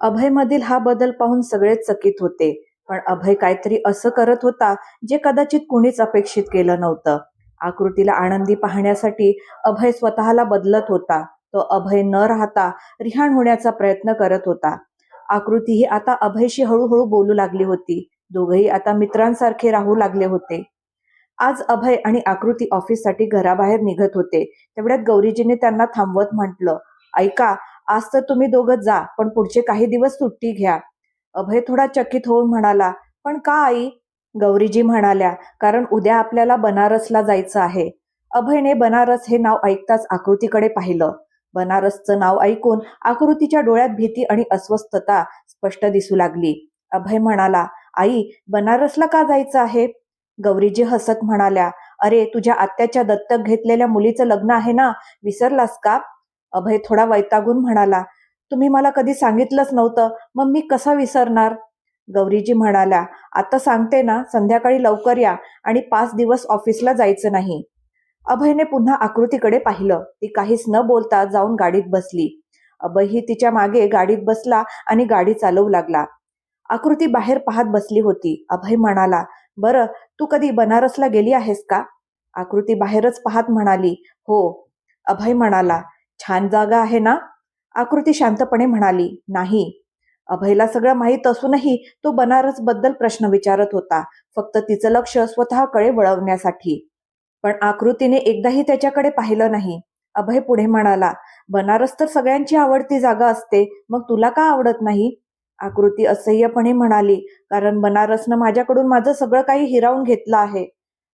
अभयमधील हा बदल पाहून सगळेच चकित होते. पण अभय काहीतरी असं करत होता जे कदाचित कुणीच अपेक्षित केलं नव्हतं. आकृतीला आनंदी पाहण्यासाठी अभय स्वतःला बदलत होता. तो अभय न राहता रिहाण होण्याचा प्रयत्न करत होता. आकृती ही आता अभयशी हळूहळू बोलू लागली होती. दोघही आता मित्रांसारखे राहू लागले होते. आज अभय आणि आकृती ऑफिससाठी घराबाहेर निघत होते. तेवढ्यात गौरीजीने त्यांना थांबवत म्हटलं ऐका आज तर तुम्ही दोघं जा पण पुढचे काही दिवस सुट्टी घ्या. अभय थोडा चकित होऊन म्हणाला पण का आई? गौरीजी म्हणाल्या कारण उद्या आपल्याला बनारसला जायचं आहे. अभयने बनारस हे नाव ऐकताच आकृतीकडे पाहिलं. बनारसचं नाव ऐकून आकृतीच्या डोळ्यात भीती आणि अस्वस्थता स्पष्ट दिसू लागली. अभय म्हणाला आई बनारसला का जायचं आहे? गौरीजी हसत म्हणाल्या अरे तुझ्या आत्याच्या दत्तक घेतलेल्या मुलीचं लग्न आहे ना? विसरलास का? अभय थोडा वैतागून म्हणाला तुम्ही मला कधी सांगितलंच नव्हतं. मग मी कसा विसरणार? गौरीजी म्हणाल्या आता सांगते ना संध्याकाळी लवकर या आणि पाच दिवस ऑफिसला जायचं नाही. अभयने पुन्हा आकृतीकडे पाहिलं. ती काहीच न बोलता जाऊन गाडीत बसली. अभय ही तिच्यामागे गाडीत बसला आणि गाडी चालवू लागला. आकृती बाहेर पाहत बसली होती. अभय म्हणाला बरं तू कधी बनारसला गेली आहेस का? आकृती बाहेरच पाहत म्हणाली हो. अभय म्हणाला छान जागा आहे ना? आकृती शांतपणे म्हणाली नाही. अभयला सगळं माहीत असूनही तो बनारसबद्दल प्रश्न विचारत होता फक्त तिचं लक्ष स्वतःकडे वळवण्यासाठी. पण आकृतीने एकदाही त्याच्याकडे पाहिलं नाही. अभय पुढे म्हणाला बनारस तर सगळ्यांची आवडती जागा असते मग तुला का आवडत नाही? आकृती असह्यपणे म्हणाली कारण बनारसनं माझ्याकडून माझं सगळं काही हिरावून घेतलं आहे.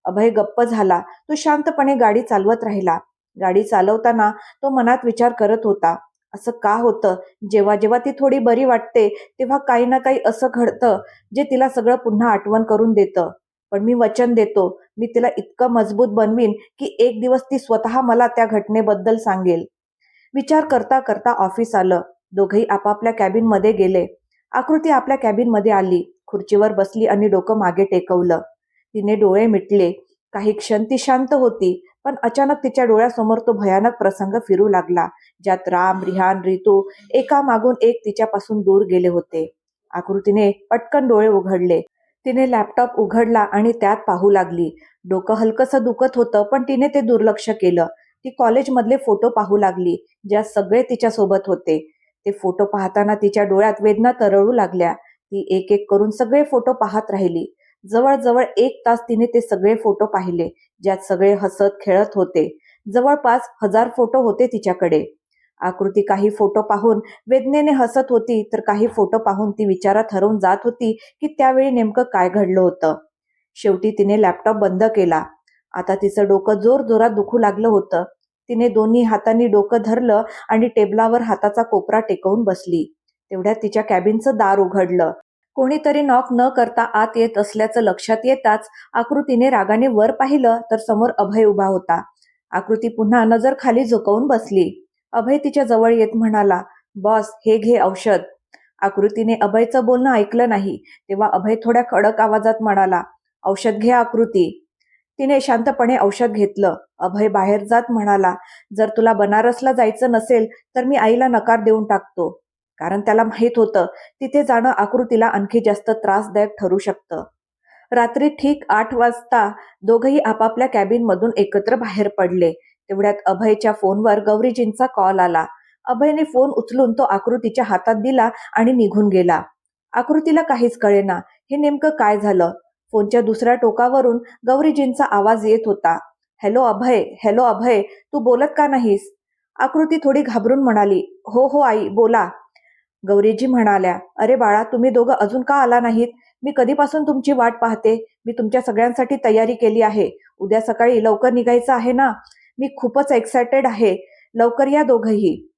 अभय गप्प झाला तो शांतपणे गाडी चालवत राहिला. गाडी चालवताना तो मनात विचार करत होता. असं का होतं? जेव्हा जेव्हा ती थोडी बरी वाटते तेव्हा काही ना काही असं घडतं जे तिला सगळं पुन्हा आठवण करून देतं. पण मी वचन देतो मी तिला इतकं मजबूत बनवीन की एक दिवस ती स्वतः मला त्या घटनेबद्दल सांगेल. विचार करता करता ऑफिस आलं. दोघही आपापल्या कॅबिनमध्ये गेले. आकृती आपल्या कॅबिनमध्ये आली. खुर्चीवर बसली आणि डोकं मागे टेकवलं. तिने डोळे मिटले. काही क्षण ती शांत होती. पण अचानक तिच्या डोळ्यासमोर तो भयानक प्रसंग फिरू लागला ज्यात राम रिहान रितू एका मागून एक तिच्यापासून दूर गेले होते. आकृतीने पटकन डोळे उघडले. तिने लॅपटॉप उघडला आणि त्यात पाहू लागली. डोकं हलकसं दुखत होतं पण तिने ते दुर्लक्ष केलं. ती कॉलेजमधले फोटो पाहू लागली ज्यात सगळे तिच्या सोबत होते. ते फोटो पाहताना तिच्या डोळ्यात वेदना तरळू लागल्या. ती एक एक करून सगळे फोटो पाहत राहिली. जवळजवळ एक तास तिने ते सगळे फोटो पाहिले ज्यात सगळे हसत खेळत होते. जवळपास हजार फोटो होते तिच्याकडे. आकृती काही फोटो पाहून वेदनेने हसत होती तर काही फोटो पाहून ती विचारात हरवून जात होती की त्यावेळी नेमकं काय घडलं होतं. शेवटी तिने लॅपटॉप बंद केला. आता तिचं डोकं जोर जोरात दुखू लागलं होतं. तिने दोन्ही हातांनी डोकं धरलं आणि टेबलावर हाताचा कोपरा टेकवून बसली. तेवढ्यात तिच्या कॅबिनचं दार उघडलं. कोणीतरी नॉक न करता आत येत असल्याचं लक्षात येताच आकृतीने रागाने वर पाहिलं तर समोर अभय उभा होता. आकृती पुन्हा नजर खाली झुकवून बसली. अभय तिच्या जवळ येत म्हणाला बॉस हे घे औषध. आकृतीने अभयचं बोलणं ऐकलं नाही तेव्हा अभय थोड्या कडक आवाजात म्हणाला औषध घे आकृती. तिने शांतपणे औषध घेतलं. अभय बाहेर जात म्हणाला जर तुला बनारसला जायचं नसेल तर मी आईला नकार देऊन टाकतो. कारण त्याला माहीत होतं तिथे जाणं आकृतीला आणखी जास्त त्रासदायक ठरू शकतं. रात्री ठीक आठ वाजता दोघही आपापल्या कॅबिनमधून एकत्र बाहेर पडले. तेवढ्यात अभयच्या फोनवर गौरीजींचा कॉल आला. अभयने फोन उचलून तो आकृतीच्या हातात दिला आणि निघून गेला. आकृतीला काहीच कळेना. हे नेमकं काय झालं? फोनच्या दुसऱ्या टोकावरून गौरीजींचा आवाज येत होता. हॅलो अभय हॅलो अभय तू बोलत का नाहीस? आकृती थोडी घाबरून म्हणाली. हो हो आई बोला. गौरीजी म्हणाल्या अरे बाळा तुम्ही दोघं अजून का आला नाहीत? मी कधीपासून तुमची वाट पाहते? मी तुमच्या सगळ्यांसाठी तयारी केली आहे. उद्या सकाळी लवकर निघायचं आहे ना? मी खूपच एक्सायटेड आहे. लवकर या दोघंही.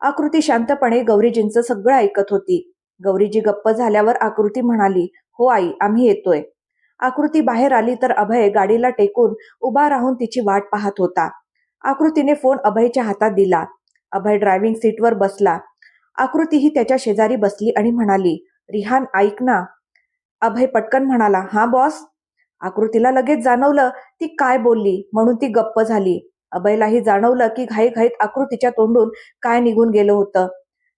आकृती शांतपणे गौरीजींचं सगळं ऐकत होती. गौरीजी गप्प झाल्यावर आकृती म्हणाली हो आई आम्ही येतोय. आकृती बाहेर आली तर अभय गाडीला टेकून उभा राहून तिची वाट पाहत होता. आकृतीने फोन अभयच्या हातात दिला. अभय ड्रायव्हिंग सीटवर बसला. आकृतीही त्याच्या शेजारी बसली आणि म्हणाली रिहान ऐक ना. अभय पटकन म्हणाला हा बॉस. आकृतीला लगेच जाणवलं ती काय बोलली म्हणून ती गप्प झाली. अभयलाही जाणवलं की घाईघाईत आकृतीच्या तोंडून काय निघून गेलं होतं.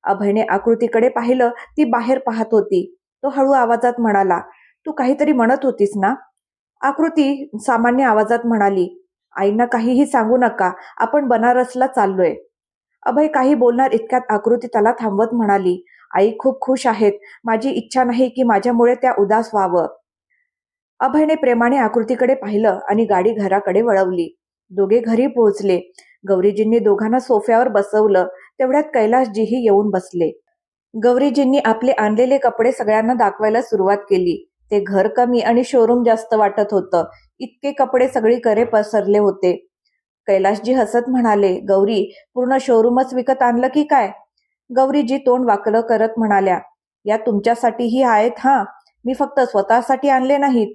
अभयने आकृतीकडे पाहिलं ती बाहेर पाहत होती. तो हळू आवाजात म्हणाला तू काहीतरी म्हणत होतीस ना? आकृती सामान्य आवाजात म्हणाली आईंना काहीही सांगू नका आपण बनारसला चाललोय. अभय काही बोलणार इतक्यात आकृती त्याला थांबवत म्हणाली आई खूप खुश आहेत. माझी इच्छा नाही की माझ्यामुळे त्या उदास व्हावं. अभयने प्रेमाने आकृतीकडे पाहिलं आणि गाडी घराकडे वळवली. दोघे घरी पोहोचले. गौरीजींनी दोघांना सोफ्यावर बसवलं. तेवढ्यात कैलाशजीही येऊन बसले. गौरीजींनी आपले आणलेले कपडे सगळ्यांना दाखवायला सुरुवात केली. ते घर कमी आणि शोरूम जास्त वाटत होतं. इतके कपडे सगळीकडे पसरले होते. कैलाशजी हसत म्हणाले गौरी पूर्ण शोरूमच विकत आणलं की काय? गौरीजी तोंड वाकलं करत म्हणाल्या या तुमच्यासाठीही आहेत हा. मी फक्त स्वतःसाठी आणले नाहीत.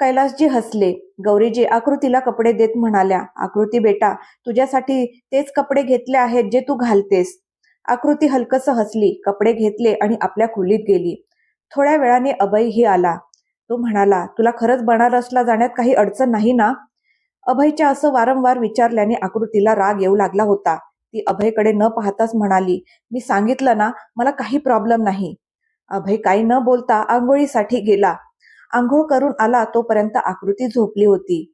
कैलासजी हसले. गौरीजी आकृतीला कपडे देत म्हणाल्या आकृती बेटा तुझ्यासाठी तेच कपडे घेतले आहेत जे तू घालतेस. आकृती हलकस हसली कपडे घेतले आणि आपल्या खोलीत गेली. थोड्या वेळाने अभयही आला. तो म्हणाला तुला खरंच बनारसला जाण्यात काही अडचण नाही ना? अभयच्या असं वारंवार विचारल्याने आकृतीला राग येऊ लागला होता. ती अभयकडे न पाहताच म्हणाली मी सांगितलं ना मला काही प्रॉब्लेम नाही. अभय काही न बोलता आंघोळीसाठी गेला. आंघोळ करून आला तोपर्यंत आकृती झोपली होती.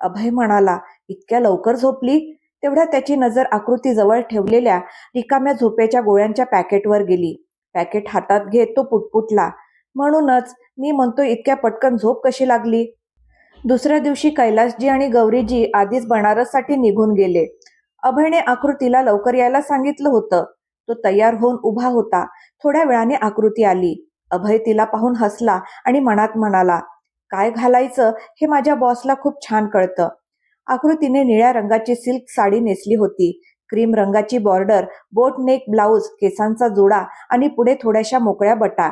अभय म्हणाला इतक्या लवकर झोपली? तेवढ्या त्याची नजर आकृती जवळ ठेवलेल्या रिकाम्या झोपेच्या गोळ्यांच्या पॅकेटवर गेली. पॅकेट हातात घेत तो पुटपुटला म्हणूनच मी म्हणतो इतक्या पटकन झोप कशी लागली? दुसऱ्या दिवशी कैलासजी आणि गौरीजी आधीच बनारससाठी निघून गेले. अभयने आकृतीला लवकर यायला सांगितलं होतं. तो तयार होऊन उभा होता. थोड्या वेळाने आकृती आली. अभय तिला पाहून हसला आणि मनात म्हणाला काय घालायचं? हे माझ्या बॉसला खूप छान कळतं. आकृतीने निळ्या रंगाची सिल्क साडी नेसली होती. क्रीम रंगाची बॉर्डर बोट नेक ब्लाऊज केसांचा जोडा आणि पुढे थोड्याशा मोकळ्या बटा.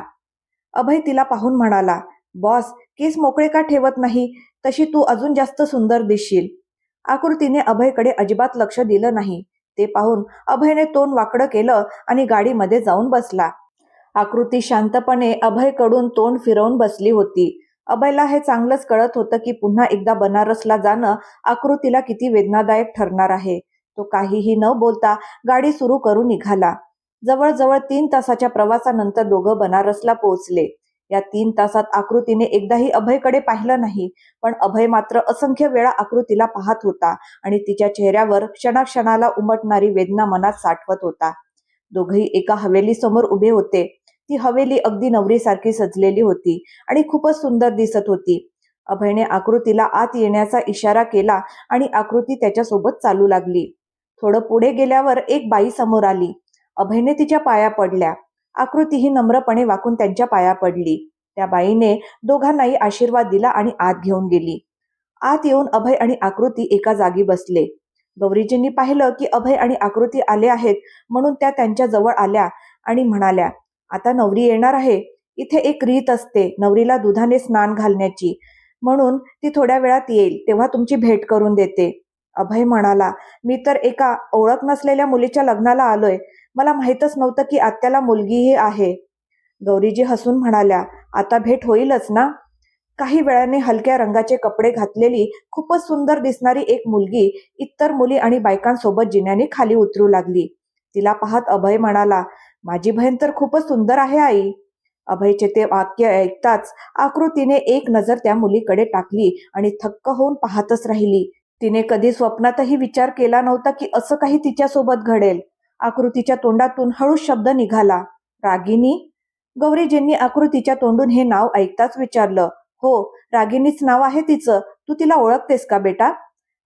अभय तिला पाहून म्हणाला बॉस केस मोकळे का ठेवत नाही? तशी तू अजून जास्त सुंदर दिसशील. आकृतीने अभयकडे अजिबात लक्ष दिलं नाही. ते पाहून अभयने तोंड वाकडं केलं आणि गाडीमध्ये जाऊन बसला. आकृती शांतपणे अभयकडून तोंड फिरवून बसली होती. अभयला हे चांगलंच कळत होतं की पुन्हा एकदा बनारसला जाणं आकृतीला किती वेदनादायक ठरणार आहे. तो काहीही न बोलता गाडी सुरू करून निघाला. जवळजवळ तीन तासाच्या प्रवासानंतर दोघं बनारसला पोहोचले. या तीन तासात आकृतीने एकदाही अभयकडे पाहिलं नाही. पण अभय मात्र असंख्य वेळा आकृतीला पाहत होता आणि तिच्या चेहऱ्यावर क्षणाक्षणाला उमटणारी वेदना मनात साठवत होता. दोघही एका हवेली समोर उभे होते. ती हवेली अगदी नवरीसारखी सजलेली होती आणि खूपच सुंदर दिसत होती. अभयने आकृतीला आत येण्याचा इशारा केला आणि आकृती त्याच्यासोबत चालू लागली. थोडं पुढे गेल्यावर एक बाई समोर आली. अभयने तिच्या पाया पडल्या. आकृती ही नम्रपणे वाकून त्यांच्या पाया पडली. त्या बाईने दोघांनाही आशीर्वाद दिला आणि आत घेऊन गेली. आत येऊन अभय आणि आकृती एका जागी बसले. गौरीजींनी पाहिलं की अभय आणि आकृती आले आहेत म्हणून त्या त्यांच्या जवळ आल्या आणि म्हणाल्या आता नवरी येणार आहे. इथे एक रीत असते नवरीला दुधाने स्नान घालण्याची. म्हणून ती थोड्या वेळात येईल तेव्हा तुमची भेट करून देते. अभय म्हणाला मी तर एका ओळख नसलेल्या मुलीच्या लग्नाला आलोय. मला माहीतच नव्हतं की आत्याला मुलगीही आहे. गौरीजी हसून म्हणाल्या आता भेट होईलच ना? काही वेळाने हलक्या रंगाचे कपडे घातलेली खूपच सुंदर दिसणारी एक मुलगी इतर मुली आणि बायकांसोबत जिन्याने खाली उतरू लागली. तिला पाहत अभय म्हणाला माझी बहीण तर खूपच सुंदर आहे आई. अभयचे ते वाक्य ऐकताच आकृतीने एक नजर त्या मुलीकडे टाकली आणि थक्क होऊन पाहतच राहिली. तिने कधी स्वप्नातही विचार केला नव्हता की असं काही तिच्यासोबत घडेल. आकृतीच्या तोंडातून हळू शब्द निघाला. रागिनी? गौरीजींनी आकृतीच्या तोंडून हे नाव ऐकताच विचारलं. हो रागिनीच नाव आहे तिचं. तू तिला ओळखतेस का बेटा?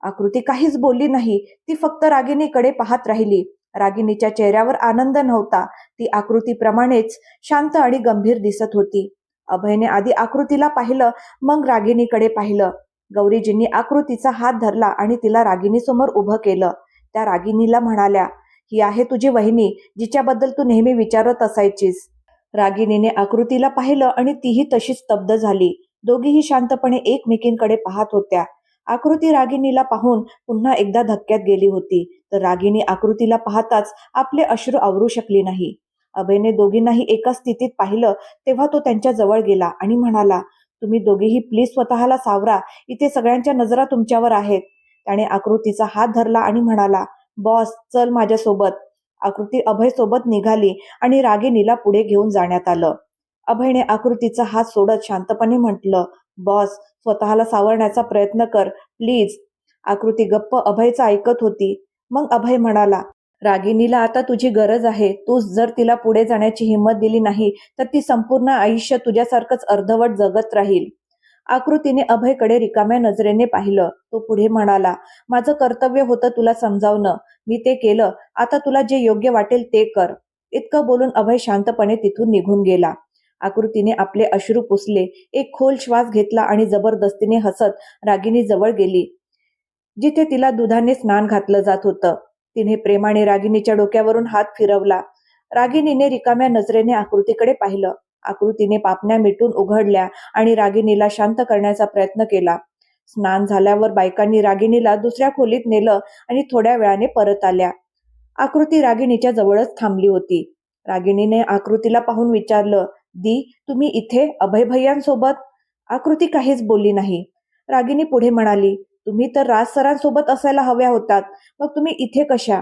आकृती काहीच बोलली नाही. ती फक्त रागिनीकडे पाहत राहिली. रागिनीच्या चेहऱ्यावर आनंद नव्हता. ती आकृतीप्रमाणेच शांत आणि गंभीर दिसत होती. अभयने आधी आकृतीला पाहिलं मग रागिनीकडे पाहिलं. गौरीजींनी आकृतीचा हात धरला आणि तिला रागिनीसमोर उभं केलं. त्या रागिनीला म्हणाल्या ही आहे तुझी वहिनी जिच्याबद्दल तू नेहमी विचारत असायचीस. रागिनीने आकृतीला पाहिलं आणि तीही तशीच स्तब्ध झाली. दोघीही शांतपणे एकमेकींकडे पाहत होत्या. आकृती रागिनीला पाहून पुन्हा एकदा धक्क्यात गेली होती तर रागिनी आकृतीला पाहताच आपले अश्रू आवरू शकली नाही. अभयने दोघींनाही एका स्थितीत पाहिलं तेव्हा तो त्यांच्या जवळ गेला आणि म्हणाला तुम्ही दोघेही प्लीज स्वतःला सावरा. इथे सगळ्यांच्या नजरा तुमच्यावर आहेत. त्याने आकृतीचा हात धरला आणि म्हणाला बॉस चल माझ्यासोबत. आकृती अभय सोबत निघाली आणि रागिनीला पुढे घेऊन जाण्यात आलं. अभयने आकृतीचा हात सोडत शांतपणे म्हटलं बॉस स्वतःला सावरण्याचा प्रयत्न कर प्लीज आकृती गप्प अभयचं ऐकत होती. मग अभय म्हणाला रागिणीला आता तुझी गरज आहे. तूच जर तिला पुढे जाण्याची हिंमत दिली नाही तर ती संपूर्ण आयुष्य तुझ्यासारखंच अर्धवट जगत राहील. आकृतीने अभयकडे रिकाम्या नजरेने पाहिलं. तो पुढे म्हणाला माझं कर्तव्य होतं तुला समजावणं. मी ते केलं. आता तुला जे योग्य वाटेल ते कर. इतकं बोलून अभय शांतपणे तिथून निघून गेला. आकृतीने आपले अश्रू पुसले. एक खोल श्वास घेतला आणि जबरदस्तीने हसत रागिनी जवळ गेली जिथे तिला दुधाने स्नान घातलं जात होतं. तिने प्रेमाने रागिनीच्या डोक्यावरून हात फिरवला. रागिनीने रिकाम्या नजरेने आकृतीकडे पाहिलं. आकृतीने पापण्या मिटून उघडल्या आणि रागिनीला शांत करण्याचा प्रयत्न केला. स्नान झाल्यावर बायकांनी रागिनीला दुसऱ्या खोलीत नेलं आणि थोड्या वेळाने परत आल्या. आकृती रागिणीच्या जवळच थांबली होती. रागिणीने आकृतीला पाहून विचारलं दी तुम्ही इथे अभय भैयांसोबत आकृती काहीच बोलली नाही. रागिनी पुढे म्हणाली तुम्ही तर राज सरांसोबत असायला हव्या होतात. मग तुम्ही इथे कशा?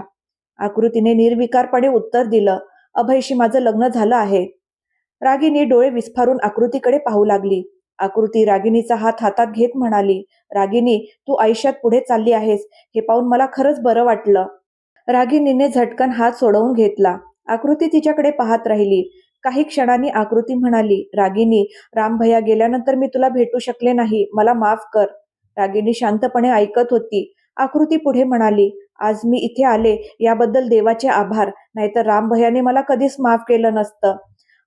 आकृतीने निर्विकारपणे उत्तर दिलं अभयशी माझं लग्न झालं आहे. रागिनी डोळे विस्फारून आकृतीकडे पाहू लागली. आकृती रागिनीचा हात हातात घेत म्हणाली रागिनी तू आयुष्यात पुढे चालली आहेस हे पाहून मला खरंच बरं वाटलं. रागिनीने झटकन हात सोडवून घेतला. आकृती तिच्याकडे पाहत राहिली. काही क्षणांनी आकृती म्हणाली रागिनी रामभैया गेल्यानंतर मी तुला भेटू शकले नाही मला माफ कर. रागिणी शांतपणे ऐकत होती. आकृती पुढे म्हणाली आज मी इथे आले याबद्दल देवाचे आभार नाहीतर राम भयाने मला कधीच माफ केलं नसतं.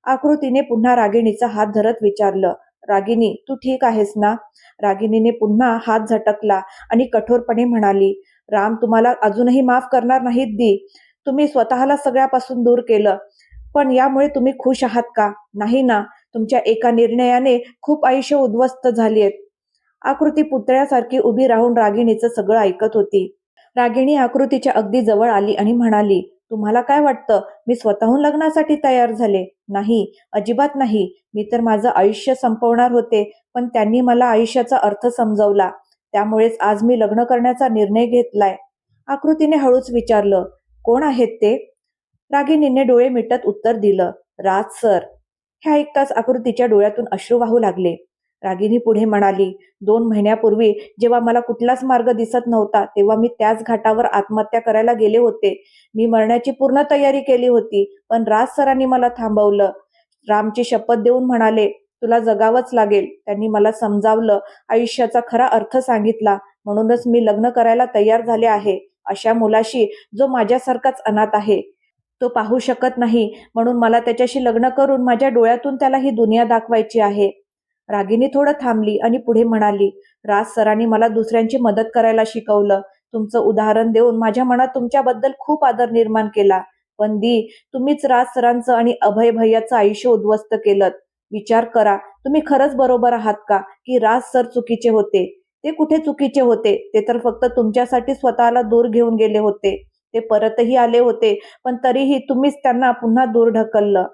आकृतीने पुन्हा रागिणीचा हात धरत विचारलं रागिनी तू ठीक आहेस ना? रागिणीने पुन्हा हात झटकला आणि कठोरपणे म्हणाली राम तुम्हाला अजूनही माफ करणार नाहीत दी. तुम्ही स्वतःला सगळ्यापासून दूर केलं. पण यामुळे तुम्ही खुश आहात का? नाही ना. तुमच्या एका निर्णयाने खूप आयुष्य उद्ध्वस्त झाली आहेत. आकृती पुतळ्यासारखी उभी राहून रागिणीचं सगळं ऐकत होती. रागिणी आकृतीच्या अगदी जवळ आली आणि म्हणाली तुम्हाला काय वाटतं? मी स्वतःहून लग्नासाठी तयार झाले. नाही अजिबात नाही. मी तर माझं आयुष्य संपवणार होते पण त्यांनी मला आयुष्याचा अर्थ समजवला. त्यामुळेच आज मी लग्न करण्याचा निर्णय घेतलाय. आकृतीने हळूच विचारलं कोण आहेत ते? रागिणीने डोळे मिटत उत्तर दिलं राज सर. हे ऐकताच आकृतीच्या डोळ्यातून अश्रू वाहू लागले. रागिनी पुढे म्हणाली दोन महिन्यापूर्वी जेव्हा मला कुठलाच मार्ग दिसत नव्हता तेव्हा मी त्याच घाटावर आत्महत्या करायला गेले होते. मी मरण्याची पूर्ण तयारी केली होती पण राज सरांनी मला थांबवलं. रामची शपथ देऊन म्हणाले तुला जगावंच लागेल. त्यांनी मला समजावलं आयुष्याचा खरा अर्थ सांगितला. म्हणूनच मी लग्न करायला तयार झाले आहे. अशा मुलाशी जो माझ्यासारखाच अनाथ आहे तो पाहू शकत नाही. म्हणून मला त्याच्याशी लग्न करून माझ्या डोळ्यातून त्याला ही दुनिया दाखवायची आहे. रागिनी थोडं थांबली आणि पुढे म्हणाली राज सरांनी मला दुसऱ्यांची मदत करायला शिकवलं. तुमचं उदाहरण देऊन माझ्या मनात तुमच्याबद्दल खूप आदर निर्माण केला. पण दी तुम्हीच राज सरांचं आणि अभय भैयाचं आयुष्य उद्ध्वस्त केलं विचार करा तुम्ही खरंच बरोबर आहात का की राज सर चुकीचे होते? ते कुठे चुकीचे होते? ते तर फक्त तुमच्यासाठी स्वतःला दूर घेऊन गेले होते. ते परतही आले होते पण तरीही तुम्हीच त्यांना पुन्हा दूर ढकललं.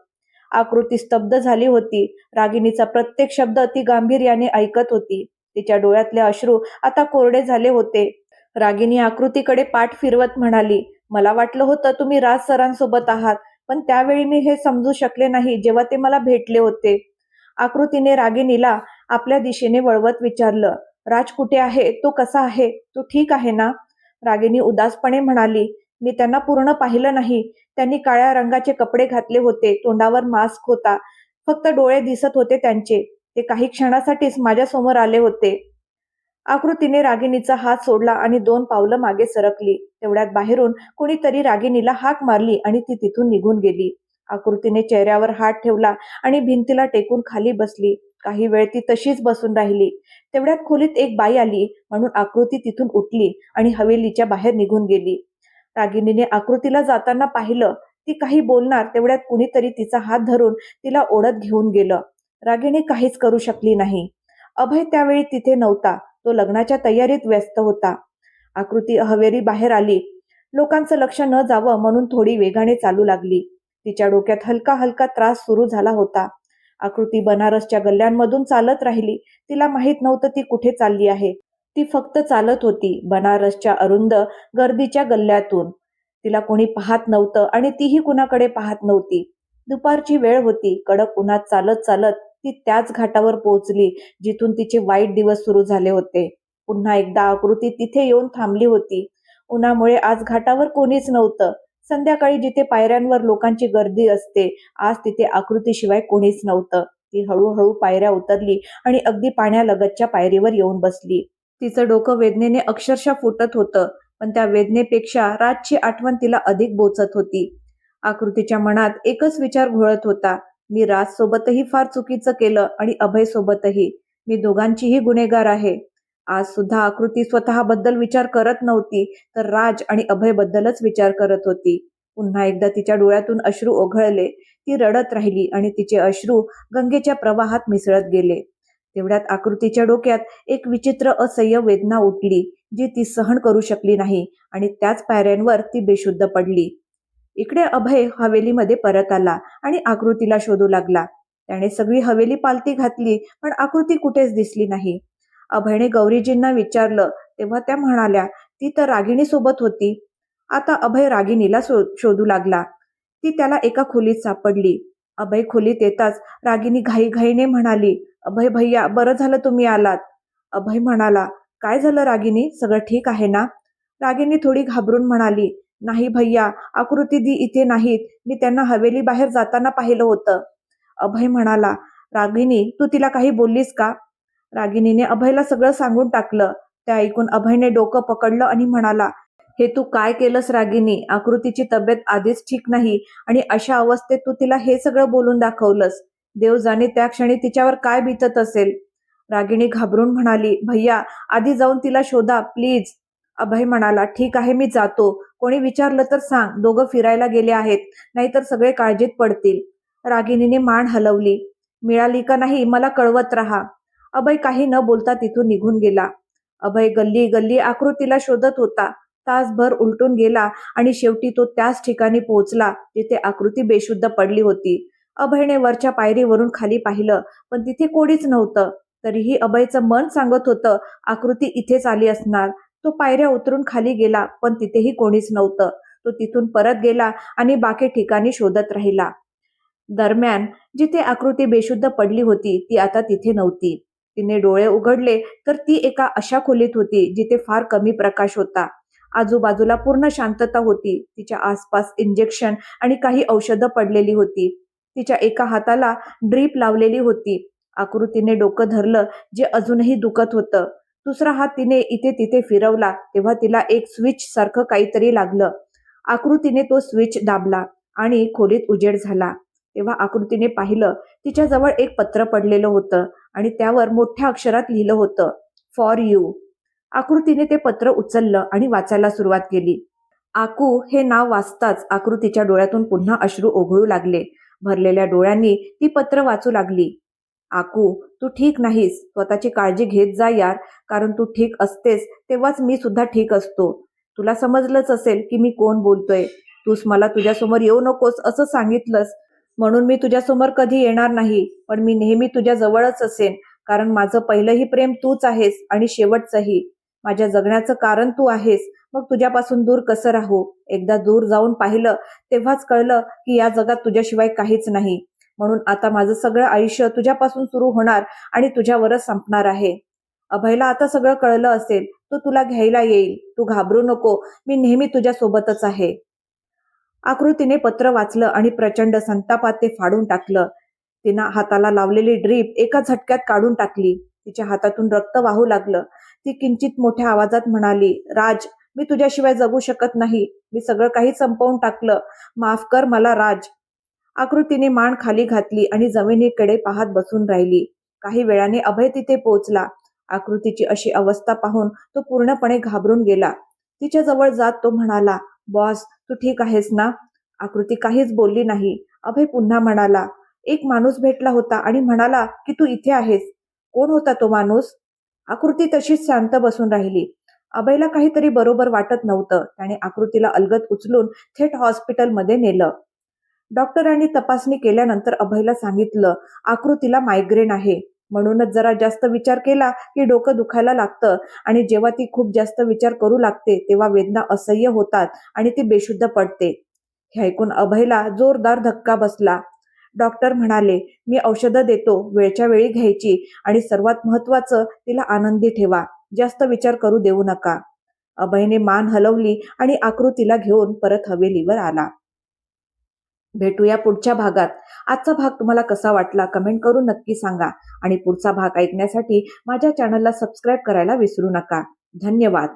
आकृती स्तब्ध झाली होती. रागिणीचा प्रत्येक शब्द अति गांभीर्याने ऐकत होती. तिच्या डोळ्यातले अश्रू आता कोरडे झाले होते. रागिनी आकृतीकडे पाठ फिरवत म्हणाली मला वाटलं होतं तुम्ही राज सरांसोबत आहात पण त्यावेळी मी हे समजू शकले नाही जेव्हा ते मला भेटले होते. आकृतीने रागिनीला आपल्या दिशेने वळवत विचारलं राज कुठे आहे? तो कसा आहे? तो ठीक आहे ना? रागिनी उदासपणे म्हणाली मी त्यांना पूर्ण पाहिलं नाही. त्यांनी काळ्या रंगाचे कपडे घातले होते. तोंडावर मास्क होता. फक्त डोळे दिसत होते त्यांचे. ते काही क्षणासाठीच माझ्यासमोर आले होते. आकृतीने रागिणीचा हात सोडला आणि दोन पावलं मागे सरकली. तेवढ्यात बाहेरून कुणीतरी रागिणीला हाक मारली आणि ती तिथून निघून गेली. आकृतीने चेहऱ्यावर हात ठेवला आणि भिंतीला टेकून खाली बसली. काही वेळ ती तशीच बसून राहिली. तेवढ्यात खोलीत एक बाई आली म्हणून आकृती तिथून उठली आणि हवेलीच्या बाहेर निघून गेली. रागिणीने आकृतीला जाताना पाहिलं ती काही बोलणार तेवढ्यात कुणीतरी तिचा हात धरून तिला ओढत घेऊन गेलं. रागिणी काहीच करू शकली नाही. अभय त्यावेळी तिथे नव्हता. तो लग्नाच्या तयारीत व्यस्त होता. आकृती हवेरी बाहेर आली. लोकांचं लक्ष न जावं म्हणून थोडी वेगाने चालू लागली. तिच्या डोक्यात हलका हलका त्रास सुरू झाला होता. आकृती बनारसच्या गल्ल्यांमधून चालत राहिली. तिला माहीत नव्हतं ती कुठे चालली आहे. ती फक्त चालत होती बनारसच्या अरुंद गर्दीच्या गल्ल्यातून. तिला कोणी पाहत नव्हतं आणि तीही कुणाकडे पाहत नव्हती. दुपारची वेळ होती कडक उन्हात चालत चालत ती त्याच घाटावर पोहोचली जिथून तिचे वाईट दिवस सुरू झाले होते. पुन्हा एकदा आकृती तिथे येऊन थांबली होती. उन्हामुळे आज घाटावर कोणीच नव्हतं. संध्याकाळी जिथे पायऱ्यांवर लोकांची गर्दी असते आज तिथे आकृतीशिवाय कोणीच नव्हतं. ती हळूहळू पायऱ्या उतरली आणि अगदी पाण्यालगतच्या पायरीवर येऊन बसली. तिचं डोकं वेदनेने अक्षरशः फुटत होतं पण त्या वेदनेपेक्षा राजची आठवण तिला अधिक बोचत होती. आकृतीच्या मनात एकच विचार घोळत होता मी राज सोबतही फार चुकीचं केलं आणि अभय सोबतही मी दोघांचीही गुन्हेगार आहे. आज सुद्धा आकृती स्वतःबद्दल विचार करत नव्हती तर राज आणि अभय बद्दलच विचार करत होती. पुन्हा एकदा तिच्या डोळ्यातून अश्रू ओघळले ती रडत राहिली आणि तिचे अश्रू गंगेच्या प्रवाहात मिसळत गेले. तेवढ्यात आकृतीच्या डोक्यात एक विचित्र असह्य वेदना उठली जी ती सहन करू शकली नाही आणि त्याच पायऱ्यांवर ती बेशुद्ध पडली. इकडे अभय हवेलीमध्ये परत आला आणि आकृतीला शोधू लागला. त्याने सगळी हवेली पालती घातली पण आकृती कुठेच दिसली नाही. अभयने गौरीजींना विचारलं तेव्हा त्या म्हणाल्या ती तर रागिणी सोबत होती. आता अभय रागिणीला शोधू लागला. ती त्याला एका खोलीत सापडली. अभय खोलीत येताच रागिनी घाईघाईने म्हणाली अभय भैया बरं झालं तुम्ही आलात. अभय म्हणाला काय झालं रागिनी? सगळं ठीक आहे ना? रागिनी थोडी घाबरून म्हणाली नाही भैया आकृती दी इथे नाहीत. मी त्यांना हवेली बाहेर जाताना पाहिलं होतं. अभय म्हणाला रागिनी तू तिला काही बोललीस का? रागिनीने अभयला सगळं सांगून टाकलं. ते ऐकून अभयने डोकं पकडलं आणि म्हणाला हे तू काय केलंस रागिनी? आकृतीची तब्येत आधीच ठीक नाही आणि अशा अवस्थेत तू तिला हे सगळं बोलून दाखवलंस. देव जाणे त्या क्षणी तिच्यावर काय बितत असेल? रागिणी घाबरून म्हणाली भैया आधी जाऊन तिला शोधा प्लीज. अभय म्हणाला ठीक आहे मी जातो. कोणी विचारलं तर सांग. दोघं फिरायला गेले आहेत. नाहीतर सगळे काळजीत पडतील. रागिणीने मान हलवली मिळाली का नाही मला कळवत राहा. अभय काही न बोलता तिथून निघून गेला. अभय गल्ली गल्ली आकृतीला शोधत होता. तासभर उलटून गेला आणि शेवटी तो त्याच ठिकाणी पोहोचला जिथे आकृती बेशुद्ध पडली होती. अभयने वरच्या पायरीवरून खाली पाहिलं पण तिथे कोणीच नव्हतं. तरीही अभयचं मन सांगत होतं आकृती इथेच आली असणार. तो पायऱ्या उतरून खाली गेला पण तिथेही कोणीच नव्हतं. तो तिथून परत गेला आणि बाकी ठिकाणी शोधत राहिला. दरम्यान जिथे आकृती बेशुद्ध पडली होती ती आता तिथे नव्हती. तिने डोळे उघडले तर ती एका अशा खोलीत होती जिथे फार कमी प्रकाश होता. आजूबाजूला पूर्ण शांतता होती. तिच्या आसपास इंजेक्शन आणि काही औषधं पडलेली होती. तिच्या एका हाताला ड्रीप लावलेली होती. आकृतीने डोकं धरलं जे अजूनही दुखत होतं. दुसरा हात तिने इथे तिथे फिरवला तेव्हा तिला एक स्विच सारखं काहीतरी लागलं. आकृतीने तो स्विच दाबला आणि खोलीत उजेड झाला. तेव्हा आकृतीने पाहिलं तिच्याजवळ एक पत्र पडलेलं होतं आणि त्यावर मोठ्या अक्षरात लिहिलं होतं फॉर यू आकृतीने ते पत्र उचललं आणि वाचायला सुरुवात केली. आकू हे नाव वाचताच आकृतीच्या डोळ्यातून पुन्हा अश्रू ओघळू लागले. भरलेल्या डोळ्यांनी ती पत्र वाचू लागली. आकू तू ठीक नाहीस. स्वतःची काळजी घेत जा यार. कारण तू ठीक असतेस तेव्हाच मी सुद्धा ठीक असतो. तुला समजलंच असेल की मी कोण बोलतोय. तूच मला तुझ्यासमोर येऊ नकोस असं सांगितलंस. म्हणून मी तुझ्यासमोर कधी येणार नाही. पण मी नेहमी तुझ्या जवळच असेन. कारण माझं पहिलंही प्रेम तूच आहेस आणि शेवटचंही. माझ्या जगण्याचं कारण तू आहेस. मग तुझ्यापासून दूर कसं राहू? एकदा दूर जाऊन पाहिलं तेव्हाच कळलं की या जगात तुझ्याशिवाय काहीच नाही. म्हणून आता माझं सगळं आयुष्य तुझ्यापासून सुरू होणार आणि तुझ्यावरच संपणार आहे. अभयला आता सगळं कळलं असेल. तो तुला घ्यायला येईल. तू घाबरू नको. मी नेहमी तुझ्या सोबतच आहे. आकृतीने पत्र वाचलं आणि प्रचंड संतापात ते फाडून टाकलं. तिनं हाताला लावलेली ड्रीप एका झटक्यात काढून टाकली. तिच्या हातातून रक्त वाहू लागलं. ती किंचित मोठ्या आवाजात म्हणाली राज मी तुझ्याशिवाय जगू शकत नाही. मी सगळं काही संपवून टाकलं. माफ कर मला राज. आकृतीने मान खाली घातली आणि जमिनीकडे पाहत बसून राहिली. काही वेळाने अभय तिथे पोहोचला. आकृतीची अशी अवस्था पाहून तो पूर्णपणे घाबरून गेला. तिच्या जवळ जात तो म्हणाला बॉस तू ठीक आहेस ना? आकृती काहीच बोलली नाही. अभय पुन्हा म्हणाला एक माणूस भेटला होता आणि म्हणाला की तू इथे आहेस. कोण होता तो माणूस? आकृती तशीच शांत बसून राहिली. अभयला काहीतरी बरोबर वाटत नव्हतं. त्याने आकृतीला अलगत उचलून थेट हॉस्पिटलमध्ये नेलं. डॉक्टरांनी तपासणी केल्यानंतर अभयला सांगितलं आकृतीला मायग्रेन आहे. म्हणूनच जरा जास्त विचार केला की डोकं दुखायला लागतं आणि जेव्हा ती खूप जास्त विचार करू लागते तेव्हा वेदना असह्य होतात आणि ती बेशुद्ध पडते. हे ऐकून अभयला जोरदार धक्का बसला. डॉक्टर म्हणाले मी औषधं देतो वेळच्या वेळी घ्यायची आणि सर्वात महत्वाचं तिला आनंदी ठेवा. जास्त विचार करू देऊ नका. अभयने मान हलवली आणि आकृतीला घेऊन परत हवेलीवर आला. भेटूया पुढच्या भागात. आजचा भाग तुम्हाला कसा वाटला कमेंट करून नक्की सांगा आणि पुढचा भाग ऐकण्यासाठी माझ्या चॅनलला सबस्क्राईब करायला विसरू नका. धन्यवाद.